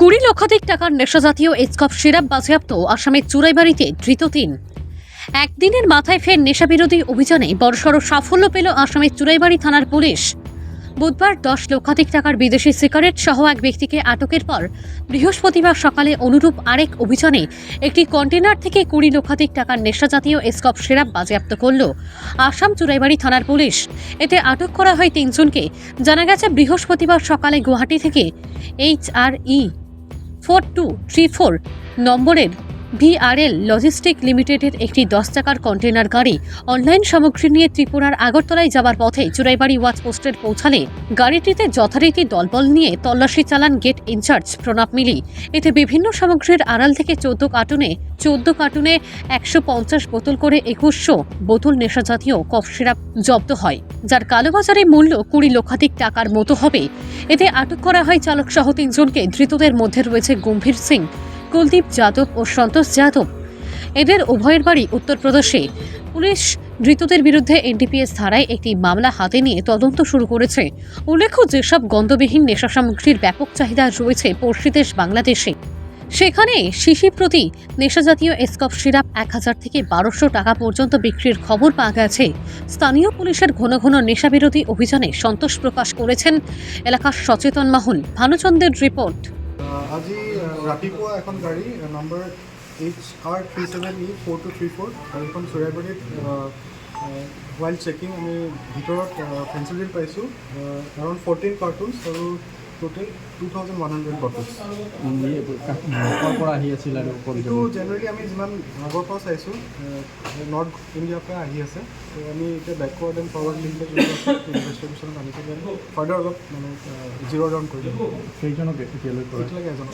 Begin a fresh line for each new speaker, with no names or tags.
কুড়ি লক্ষাধিক টাকার নেশাজাতীয় এসকপ সিরাপ বাজেয়াপ্ত আসামের চুরাইবাড়িতে ধৃত তিন। একদিনের মাথায় ফের নেশাবিরোধী অভিযানে বড়সড় সাফল্য পেল আসামের চুরাইবাড়ি থানার পুলিশ। বুধবার দশ লক্ষাধিক টাকার বিদেশি সিগারেট সহ এক ব্যক্তিকে আটকের পর বৃহস্পতিবার সকালে অনুরূপ আরেক অভিযানে একটি কন্টেনার থেকে কুড়ি লক্ষাধিক টাকার নেশাজাতীয় এসকপ সিরাপ বাজেয়াপ্ত করল আসাম চুরাইবাড়ি থানার পুলিশ। এতে আটক করা হয় তিনজনকে। জানা গেছে, বৃহস্পতিবার সকালে গুয়াহাটি থেকে H R E four two three four নম্বরের ভিআরএল লজিস্টিক লিমিটেডের একটি দশ চাকার কন্টেনার গাড়ি অনলাইন সামগ্রী নিয়ে ত্রিপুরার আগরতলায় যাবার পথে চুরাইবাড়ি ওয়াচ পোস্টের পৌঁছালে গাড়িটিতে যথারীতি দলবল নিয়ে তল্লাশি চালান গেট ইনচার্জ প্রণব মিলি। এতে বিভিন্ন সামগ্রীর আড়াল থেকে চোদ্দ কার্টুনে চোদ্দ কার্টুনে একশো পঞ্চাশ বোতল করে একুশশো বোতল নেশাজাতীয় কফ সিরাপ জব্দ হয়, যার কালোবাজারে মূল্য কুড়ি লক্ষাধিক টাকার মতো হবে। এতে আটক করা হয় চালক সহ তিনজনকে, ধৃতদের মধ্যে রয়েছে গম্ভীর সিং কুলদীপ যাদব ও সন্তোষ যাদব। এদের উভয়ের বাড়ি উত্তরপ্রদেশে। পুলিশ ধৃতদের বিরুদ্ধে এনডিপিএস ধারায় একটি মামলা হাতে নিয়ে তদন্ত শুরু করেছে। উল্লেখ্য, যেসব গন্ধবিহীন নেশা সামগ্রীর ব্যাপক চাহিদা রয়েছে পড়শি দেশ বাংলাদেশে, সেখানে শিশি প্রতি নেশাজাতীয় এসকপ সিরাপ এক হাজার থেকে বারোশো টাকা পর্যন্ত বিক্রির খবর পাওয়া গেছে। স্থানীয় পুলিশের ঘন ঘন নেশাবিরোধী অভিযানে সন্তোষ প্রকাশ করেছেন এলাকার সচেতন মহল। ভানুচন্দ্রের রিপোর্ট।
আজি ৰাতিপুৱা এখন গাড়ী number H R three seven E four two three four গাড়ীখন চৰাইবাৰীত ৱাইল্ড চেকিং আমি ভিতৰত ফেঞ্চিডিল পাইছোঁ এৰাউণ্ড ফৰ্টিন কাৰ্টুনছ আৰু total two thousand one hundred bottles
ক'ৰ পৰা আহি আছিল আৰু
এইটো জেনেৰেলি আমি যিমান আগৰ পৰা চাইছোঁ নৰ্থ ইণ্ডিয়াৰ পৰা আহি আছে। ত' আমি এতিয়া বেকৱাৰ্ড এণ্ড ফৰৱাৰ্ড লিংকেজ ইনভেষ্টিগেশ্যনত পেলাই ফাৰ্ডাৰ অলপ মানে জিৰ' ডাউন কৰি দিম।
কেইজনক এতিয়ালৈ
এজনক।